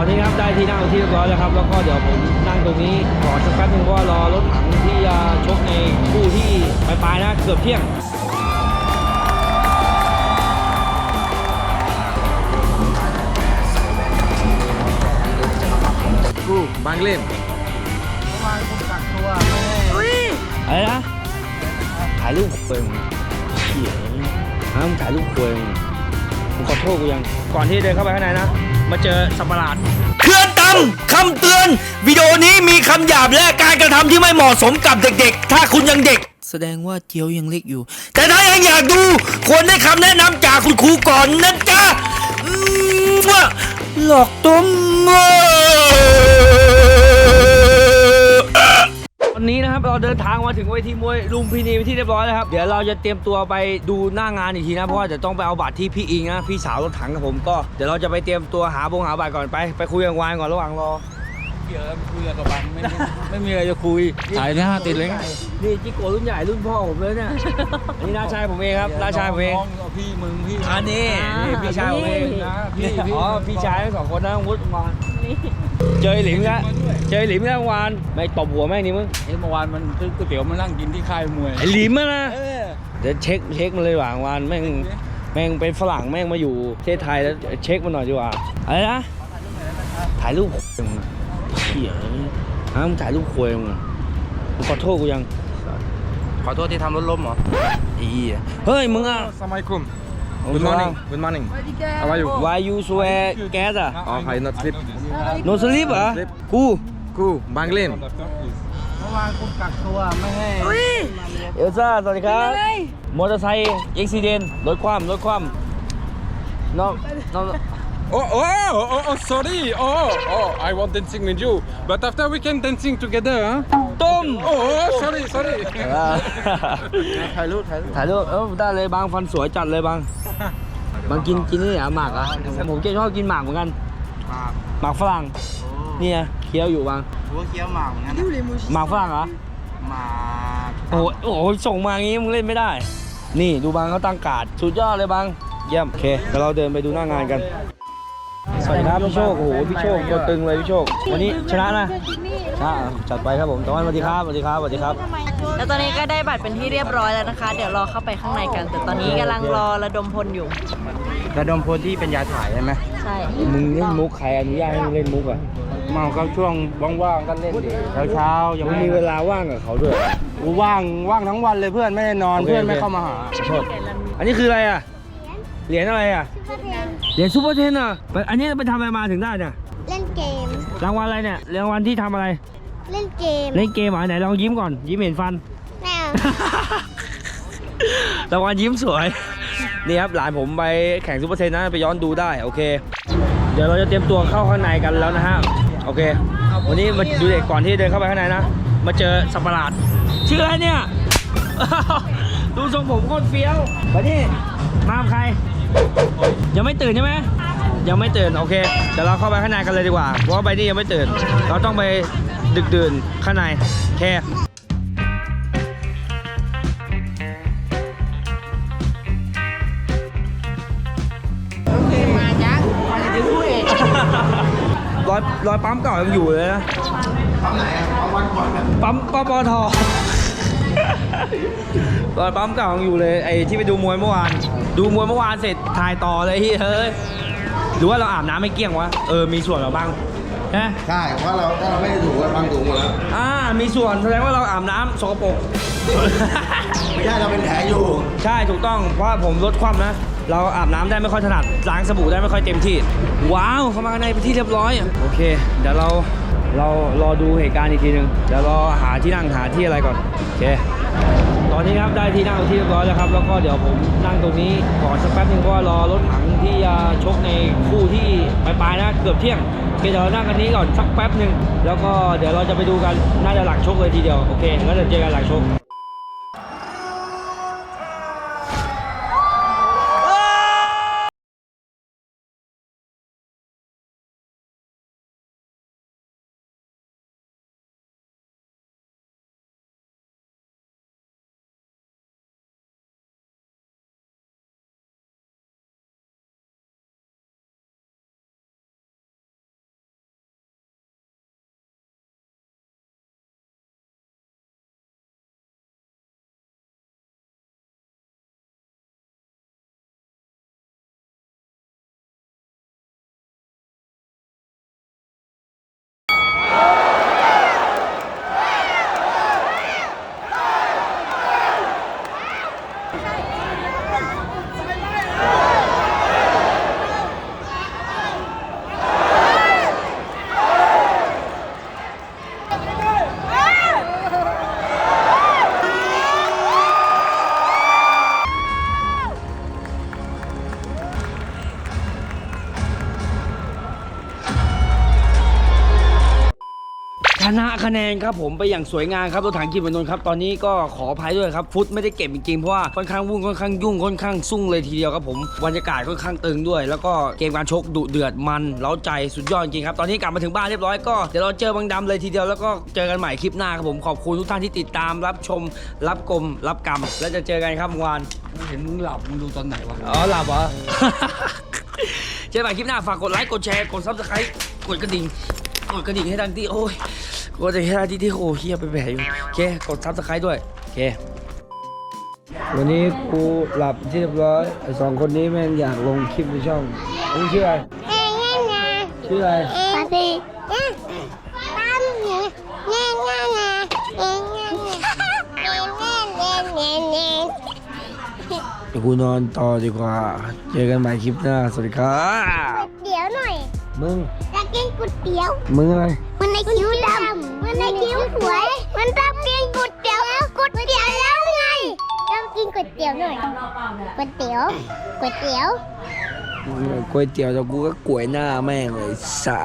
อนนี้ครับได้ที่นั่งเป็นที่เรียบร้อยแล้วครับแล้วก็เดี๋ยวผมนั่งตรงนี้ก่อนสักแป๊บหนึงเพราะว่ารอรถถังที่จะชกในคู่ที่ปลายๆนะเกือบเที่ยงกูบางเล่นอะไรนะถ่ายรูปเปิงเขียห้ามถ่ายรูปเปิงมึงขอโทษกูยังก่อนที่จะเดินเข้าไปข้างในนะ มาเจอสัตว์ประหลาดเคลื่อนตามคำเตือน วิดีโอนี้มีคำหยาบและการกระทำที่ไม่เหมาะสมกับเด็กๆ ถ้าคุณยังเด็ก แสดงว่าเจียวยังเล็กอยู่ แต่ถ้ายังอยากดู ควรได้คำแนะนำจากคุณครูก่อนนะจ๊ะอืมว่าหลอกต้มวันนี้ เราเดินทางมาถึงเวทีมวยลุมพินีไปนที่เรียบร้อยแล้วครับ เดี๋ยวเราจะเตรียมตัวไปดูหน้างานอีกทีนะ เพราะว่าจะต้องไปเอาบัตรที่พี่อิงนะพี่สาวรถถังกับผมก็เดี๋ยวเราจะไปเตรียมตัวหาบงหาบัตรก่อนไปไปคุยกับวานก่อนระหว่างรอเกี่ยวคุยกับบังไม่ไม่มีอะไรจะคุยถ่ายหน้าติดเลยไงนี่จิโกะรุ่นใหญ่รุ่นพ่อผมเลยเนี่ยอันนี้น้าชายผมเองครับน้าชายผมเองพี่มึงพี่อันนี้นี่พี่ชายผมเองนะพี่พี่อ๋อพี่ชายทั้งสองคนนะวุฒิวาน เจอไอ้หลิมแล้วเจอไอ้หลิมแล้ววานไม่ตบหัวแม่งนี่มึงเอ้เมื่อวานมันซื้อก๋วยเตี๋ยวมานั่งกินที่ค่ายมวยไอ้หลิมอะนะเออเดี๋ยวเช็คเช็คมันเลยว่างวานแม่งแม่งเป็นฝรั่งแม่งมาอยู่ประเทศไทยแล้วเช็คมันหน่อยดีกว่าอะไรนะถ่ายรูปมึงเขี่ยฮะมึงถ่ายรูปควยมึงมึงขอโทษกูยังขอโทษที่ทำรถล้มเหรออีเหี้ยเฮ้ยมึงอะ Assalamualaikum. Oh, Good salam. morning. Good morning. How are you? Why you swear gas อะ Oh, I not sleep. No sleep เหรอ Sleep กู Ku Bang Lim. เมื่อวานคุณกักตัวไม่ให้เอลซ่าสวัสดีครับมอเตอร์ไซค์อุบิเหตุรถคว่ำรถคว่ำน้องน้อง Oh, oh, oh, oh, sorry. Oh, oh, I want dancing with you. But after we can dancing together, huh? ต้ม Oh, oh, sorry, sorry. ถ่ายรูปถ่ายรูปถ่ายรูปเออได้เลยบางฟันสวยจัดเลยบาง บางกินกินนี่เหรอหมากเหรอะผมจะชอบกินหมากเหมือนกัน หมากฝรั่งเนี่ยเคี้ยวอยู่บางหัวเคี้ยวหมากเหมือนกันหมากฝรั่งเหรอหมากโอ้โหโอ้โหส่งมาอย่างงี้มึงเล่นไม่ได้ นี่ดูบางเขาตั้งการ์ดสุดยอดเลยบางเยี่ยมโอเคเดี๋ยวเราเดินไปดูหน้างานกัน สวัสดีครับพี่โชคโอ้โหพี่โชคตัวตึงเลยพี่โชค วันนี้ชนะนะชนะจัดไปครับผมตะวันสวัสดีครับสวัสดีครับสวัสดีครับ แล้วตอนนี้ก็ได้บัตรเป็นที่เรียบร้อยแล้วนะคะ เดี๋ยวรอเข้าไปข้างในกัน แต่ตอนนี้กำลังรอระดมพลอยู่ ระดมพลที่เป็นยาถ่ายใช่ไหมใช่ มึงเล่นมุกใครอนุญาตให้มึงเล่นมุกอะเมาก็ช่วงว่างๆก็เล่นดิเช้าๆยังมึงไม่มีเวลาว่างกับเขาด้วยกูว่างว่างทั้งวันเลยเพื่อนไม่ได้นอนโอเคเพื่อนไม่โอเค เข้ามาหาขอโทษอันนี้คืออะไรอะ เหรียญอะไรอะ เหรียญซูเปอร์เทนอะไปอันนี้ไปทำอะไรมาถึงได้เนี่ย เล่นเกม รางวัลอะไรเนี่ย รางวัลที่ทำอะไร เล่นเกมเล่นเกมเหรอไหนลองยิ้มก่อน ยิ้มเห็นฟัน แมวรางวัลยิ้มสวย นี่ครับหลานผมไปแข่งซูเปอร์เทนนะไปย้อนดูได้โอเค เดี๋ยวเราจะเตรียมตัวเข้าข้างในกันแล้วนะฮะโอเค วันนี้มาดูเด็กก่อนที่เดินเข้าไปข้างในนะมาเจอสัตว์ประหลาดชื่ออะไรเนี่ย ดูทรงผมโคตรเฟี้ยวมานี่มากับใคร ยังไม่ตื่นใช่ไหมยังไม่ตื่นโอเคเดี๋ยวเราเข้าไปข้างในกันเลยดีกว่าเพราะว่าใบนี้ยังไม่ตื่น เราต้องไป ดึกดื่นข้างในโอเครอยรอยปั๊มเก่ายังอยู่เลยนะปั๊มไหนอะปั๊มวันก่อนปั๊มปปทรอยปั๊มเก่ายังอยู่เลยไอ้ที่ไปดูมวยเมื่อวาน ดูมวยเมื่อวานเสร็จถ่ายต่อเลยเฮ้ยเฮ้ยหรือว่าเราอาบน้ำไม่เกลี้ยงวะเออมีส่วนเหราบ้าง นะใช่เพราะเราถ้าเราไม่ได้ถูกเราฟังถูกหมดแล้วอ่ามีส่วนแสดงว่าเราอาบน้ำสกปรก ไม่ใช่เราเป็นแผลอยู่ ใช่ถูกต้องเพราะว่าผมลดความนะ เราอาบน้ำได้ไม่ค่อยถนัดล้างสบู่ได้ไม่ค่อยเต็มที่ ว้าว เข้ามาข้างในเป็นที่เรียบร้อย โอเค เดี๋ยวเราเรารอดูเหตุการณ์อีกทีหนึ่งเดี๋ยวรอหาที่นั่งหาที่อะไรก่อน โอเคต อนนี้ครับได้ที่นั่งเป็นที่เรียบร้อยแล้วครับ แล้วก็เดี๋ยวผมนั่งตรงนี้ก่อนสักแป๊บนึงเพราะว่ารอรถถังที่จะชกในคู่ที่ปลายๆนะเกือบเที่ยงโอเคเดี๋ยวเรานั่งกันนี้ก่อนสักแป๊บหนึ่งแล้วก็เดี๋ยวเราจะไปดูกันน่าจะหลังชกเลยทีเดียวโอเคแล้วเดี๋ยวเจอกันหลังชก ชนะคะแนนครับผมไปอย่างสวยงามครับรถถังกิจบนนท์ครับตอนนี้ก็ขออภัยด้วยครับฟุตไม่ได้เก็บจริงๆเพราะว่าค่อนข้างวุ่นค่อนข้างยุ่งค่อนข้างซุ่งเลยทีเดียวครับผมบรรยากาศค่อนข้างตึงด้วย แล้วก็เกมการชกดุเดือดมันเล้าใจสุดยอดจริงครับตอนนี้กลับมาถึงบ้านเรียบร้อยก็เดี๋ยวเราเจอบางดำเลยทีเดียวแล้วก็เจอกันใหม่คลิปหน้าครับผมขอบคุณทุกท่านที่ติดตามรับชม รับกลมรับกรรม แล้วจะเจอกันครับเมื่อวานเห็นมึงหลับมึงดูตอนไหนวะอ๋อหลับเหรอเจอกันใหม่คลิปหน้าฝากกดไลค์กดแชร์กดซับสไครต์กดกระดิ่งกดกระดิ่งให้ทันที่โอ้ย ก็จะแค่ที่ที่โคเฮียไปแผลอยู่โอเคกดซับสไครต์ด้วยโอเควันนี้กูหลับที่เรียบร้อยสองคนนี้แม่งอยากลงคลิปในช่องมึงชื่ออะไรชื่ออะไรปาตีตั้มเนี่ยเนี่ยเนี่ยเนี่เนี่ยเนี่กูนอนต่อดีกว่า เจอกันใหม่คลิปหน้า สวัสดีครับก๋วยเตี๋ยวหน่อย มึงอะากกินก๋วยเตี๋ยว มึงอะไรมึงในคิ้วดำ มันในคิ้วสวย มันต้องกินก๋วยเตี๋ยวก๋วยเตี๋ยวแล้วไง ต้องกินก๋วยเตี๋ยวหน่อยก๋วยเตี๋ยวก๋วยเตี๋ยวก๋วยเตี๋ยวแล้วกูก็กลวยหน้าแม่งเลยสา